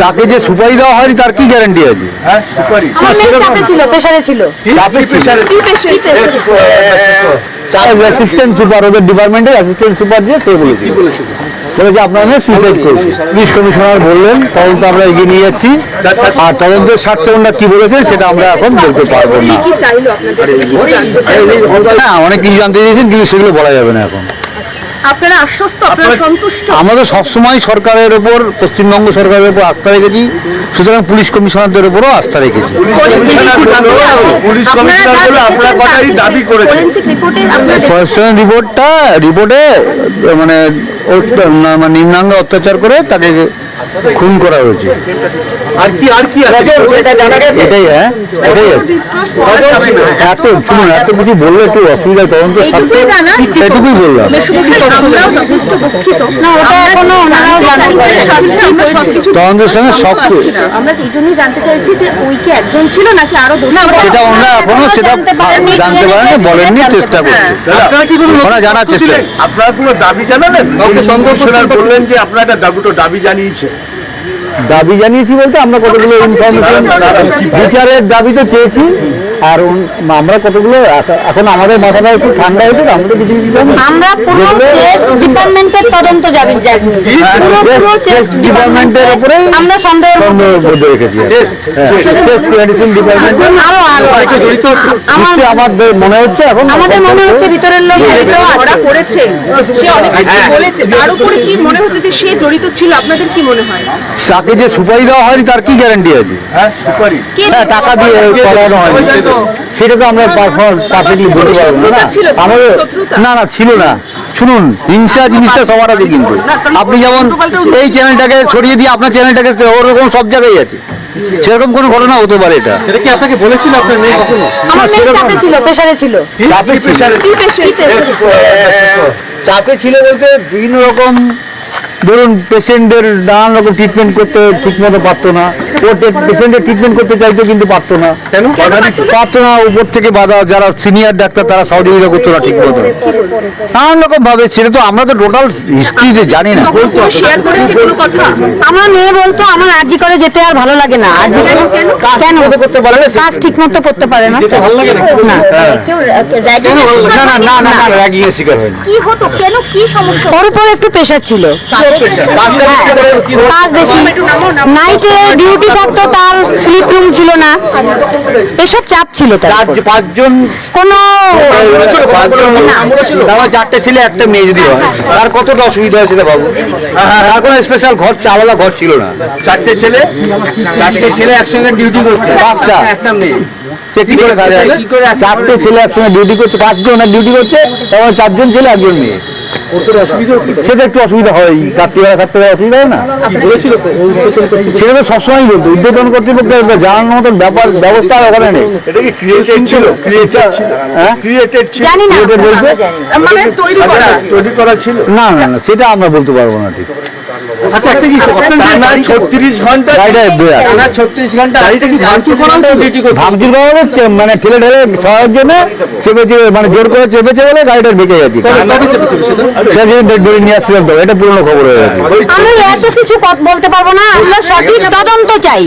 তাকে যে সুপারি দেওয়া হয়নি তার কি গ্যারান্টি আছে? হ্যাঁ সুপারি। আমার মেয়ে চাপে ছিল প্রেশারে ছিল। চাপে প্রেশারে কি প্রেশারে অ্যাসিস্ট্যান্ট সুপার ওদের ডিপার্টমেন্টের অ্যাসিস্ট্যান্ট সুপার যে সে বলেছে বলেছে যে আপনার মেয়ে সুইসাইড করেছে পুলিশ কমিশনার বললেন তদন্ত আমরা এগিয়ে নিয়ে যাচ্ছি। আর তদন্তের স্বার্থে ওনারা কি বলেছেন সেটা আমরা এখন বলতে পারব না। কি চাইলো আপনাদের? অনেক কিছু জানতে চেয়েছেন কিন্তু সেগুলো বলা যাবে না এখন। আপনারা আশ্বস্ত আপনারা সন্তুষ্ট। আমরা সবসময় সরকারের ওপর পশ্চিমবঙ্গ সরকারের উপর আস্থা রেখেছি সুতরাং পুলিশ কমিশনারদের উপরও আস্থা রেখেছি। পুলিশ কমিশনার আপনার কথাই দাবি করেছে। ফরেন্সিক রিপোর্টটা রিপোর্টে মানে নিম্নাঙ্গে মানে নিম্নাঙ্গ অত্যাচার করে তাকে খুন করা হয়েছে। আর কি আর কি এটাই হ্যাঁ এটাই এত শুনুন এত কিছু বললে একটু অসুবিধা তদন্ত বললাম। তদন্তের সঙ্গে সব আমরা এই জন্যই জানতে চাইছি যে ওই কি একজন ছিল নাকি আরও সেটা ওনারা এখনও সেটা জানতে পারেননি বলেননি চেষ্টা করছে জানার চেষ্টা? আপনারা কোনো দাবি জানালেন? বললেন যে আপনারা একটা দুটো দাবি জানিয়েছে দাবি জানিয়েছি বলতে আমরা কতগুলো ইনফরমেশন বিচারের দাবি তো চেয়েছি। আর আমরা কতগুলো এখন আমাদের মাথাটা একটু ঠান্ডা হয়েছে কিছু কিছু আমরা পুরো টেস্ট ডিপার্টমেন্টের তদন্ত যাবি পুরো পুরো টেস্ট ডিপার্টমেন্টের উপরে আমরা সন্দেহ সন্দেহ মধ্যে রেখেছি আরও আরও আমার মনে হচ্ছে এখন আমাদের মনে হচ্ছে ভিতরের লোক ধরা পড়েছে সে অনেক কিছু বলেছে তার উপরে কি মনে হচ্ছে যে সে জড়িত ছিল আপনাদের কি মনে হয় তাকে যে সুপারি দেওয়া হয়নি তার কি গ্যারান্টি আছে হ্যাঁ সুপারি হ্যাঁ টাকা দিয়ে করানো হয়নি সেটা তো আমরা পারফেক্টলি বলতে পারব না। আমাদের না না ছিল না। শুনুন হিংসা জিনিসটা সবার আছে কিন্তু। আপনি যেমন এই চ্যানেলটাকে ছড়িয়ে দিয়ে আপনার চ্যানেলটাকে ওরকম সব জায়গায় আছে। সেরকম কোনো ঘটনা হতে পারে এটা। এটা কি আপনাকে বলেছিল আপনার মেয়ে কখনো? আমার মেয়ে চাপে ছিল প্রেশারে ছিল। চাপে প্রেশারে চাপে ছিল বলতে বিভিন্ন রকম ধরুন পেশেন্টদের নানান রকম ট্রিটমেন্ট করতে ঠিক মতো পারতো না। ও পেশেন্টের ট্রিটমেন্ট করতে চাইতো কিন্তু পারতো না। কেন? পারতো না? উপর থেকে বাধা যারা সিনিয়র ডাক্তার তারা সহযোগিতা করতো না ঠিক মতো। নানান রকম ভাবে সেটা তো আমরা তো টোটাল হিস্ট্রিতে জানি না। শেয়ার করেছে কোনো কথা? আমার মেয়ে বলতো আমার আরজি করে যেতে আর ভালো লাগে না। আরজি কেন করতে পারে না কাজ ঠিক মতো করতে পারে না। ভালো লাগে না। না। কেউ ragging এর শিকার না না না না এর শিকার হয়নি। কি হতো? কেন? কি সমস্যা? ওর উপর একটু প্রেশার ছিল। কাজ বেশি। নাইটে ডিউটি থাকতো তার স্লিপ রুম ছিল না। এসব চাপ ছিল তার পাঁচজন কোনো আমার চারটে ছেলে একটা মেয়ে যদি হয় তার কতটা অসুবিধা হয়েছিল বাবু? তার কোনো স্পেশাল ঘর আলাদা ঘর ছিল না। চারটে ছেলে চারটে ছেলে একসঙ্গে ডিউটি করছে পাঁচটা। একটা মেয়ে। কি করে চারটে ছেলে একসঙ্গে ডিউটি করছে পাঁচজন ডিউটি করছে তারপর চারজন ছেলে একজন মেয়ে। সেটা একটু অসুবিধা হয় রাত্রিবেলা থাকতে অসুবিধা হয় না? বলেছিল? সেটা তো সবসময় বলতো উদ্বোধন কর্তৃপক্ষ জানানোর মতন ব্যাপার ব্যবস্থা ওখানে নেই। হ্যাঁ। মানে তৈরি করা। তৈরি করা ছিল? না না না সেটা আমরা বলতে পারব না ঠিক। আচ্ছা একটা কি টানা ছত্রিশ ঘণ্টা টানা ছত্রিশ ঘণ্টা গাড়িটা কি ভাঙচুর করা ডিউটি করতে ভাঙচুর করা হলে মানে ঠেলে ঠেলে সবার জন্য চেপেছে মানে জোর করে চেপেছে বলে গাড়িটা বেঁকে যাচ্ছে। সে যে ডেড নিয়ে আসছিলাম তো এটা পুরনো খবর হয়ে গেছে। আমরা এত কিছু কথা বলতে পারব না আমরা সঠিক তদন্ত চাই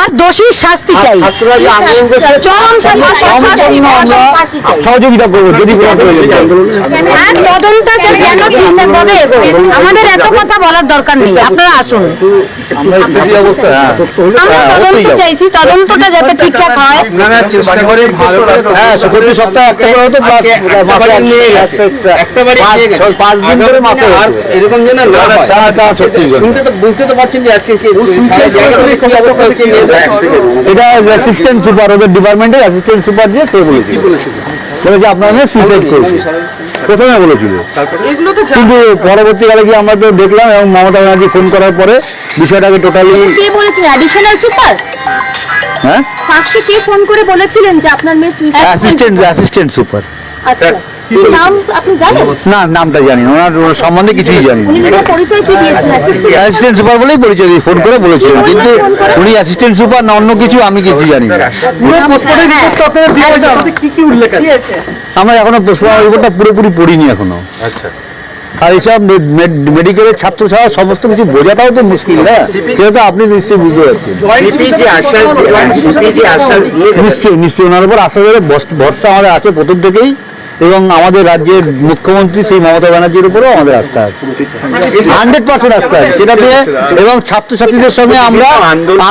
আর দোষীর শাস্তি চাই। চরম সহযোগিতা করব যদি হয়। আর যেন এগোয়? আমাদের এত কথা বলার দরকার নেই আপনারা আসুন। আমরা তদন্ত চাইছি তদন্তটা যাতে ঠিকঠাক হয়। এরকম যেন। শুনতে তো বুঝতে তো পারছেন যে আজকে এটা অ্যাসিস্ট্যান্ট সুপার ওদের ডিপার্টমেন্টের অ্যাসিস্ট্যান্ট সুপার দিয়ে সে বলেছিল বলেছে আপনার মেয়ে সুইসাইড করেছে। প্রথমে বলেছিল। কিন্তু পরবর্তীকালে কি আমরা তো দেখলাম এবং মমতা ব্যানার্জি ফোন করার পরে বিষয়টাকে টোটালি কে বলেছেন অ্যাডিশনাল সুপার হ্যাঁ? ফার্স্টে কে ফোন করে বলেছিলেন যে আপনার মেয়ে সুইসাইড অ্যাসিস্ট্যান্ট অ্যাসিস্ট্যান্ট সুপার আচ্ছা। নাম আপনি জানেন? না নামটা জানি না। ওনার সম্বন্ধে কিছুই জানি না। উনি পরিচয় কি দিয়েছেন অ্যাসিস্ট্যান্ট অ্যাসিস্ট্যান্ট সুপার বলেই পরিচয় ফোন করে বলেছিলেন কিন্তু উনি অ্যাসিস্ট্যান্ট সুপার না অন্য কিছু আমি কিছু জানি না। কি কি উল্লেখ আছে? আমরা এখনও পোস্টমর্টম রিপোর্টটা পুরোপুরি পড়িনি এখনও। আচ্ছা। আর এইসব মেডিকেলের ছাত্র ছাড়া সমস্ত কিছু বোঝাটাও তো মুশকিল না সেটা তো আপনি নিশ্চয়ই বুঝতে পারছেন। আশ্বাস আশ্বাস নিশ্চয়ই নিশ্চয়ই। ওনার উপর আশা করে ভরসা আমাদের আছে প্রথম থেকেই। এবং আমাদের রাজ্যের মুখ্যমন্ত্রী সেই মমতা ব্যানার্জির উপরেও আমাদের আস্থা আছে। হান্ড্রেড পার্সেন্ট আস্থা আছে সেটা দিয়ে এবং ছাত্রছাত্রীদের সঙ্গে আমরা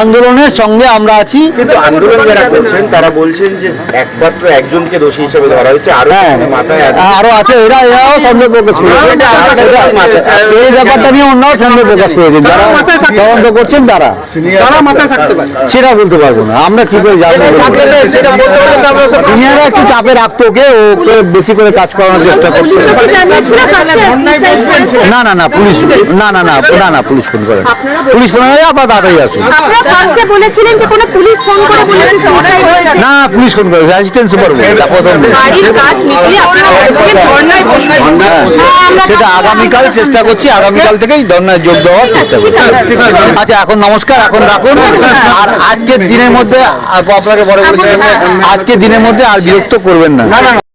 আন্দোলনের সঙ্গে আমরা আছি। কিন্তু আন্দোলন যারা করছেন তারা বলছেন যে একমাত্র একজনকে দোষী হিসেবে ধরা হচ্ছে আরও হ্যাঁ। মাথায় আরও আছে। এরা এরাও সন্দেহ প্রকাশ করেছে। এই ব্যাপারটা নিয়ে অন্যও সন্দেহ প্রকাশ করেছেন যারা তদন্ত করছেন তারা। সেটা বলতে পারব না। আমরা কি করে জানব? সিনিয়ররা একটু চাপে রাখতো ওকে ওকে বেশি করে কাজ করানোর চেষ্টা করছে। না না না পুলিশ না না না না না পুলিশ ফোন করেন। পুলিশ ফোন হয়ে আপনার তাড়াতাড়ি আসুন। পুলিশ ফোন করে না পুলিশ ফোন করেছে অ্যাসিস্ট্যান্ট সুপার সেটা আগামীকাল চেষ্টা করছি। আগামীকাল থেকেই ধর্নায় যোগ দেওয়ার চেষ্টা করছি। আচ্ছা এখন নমস্কার এখন রাখুন। আর আজকের দিনের মধ্যে আপনাকে বড় আজকের দিনের মধ্যে আর বিরক্ত করবেন না।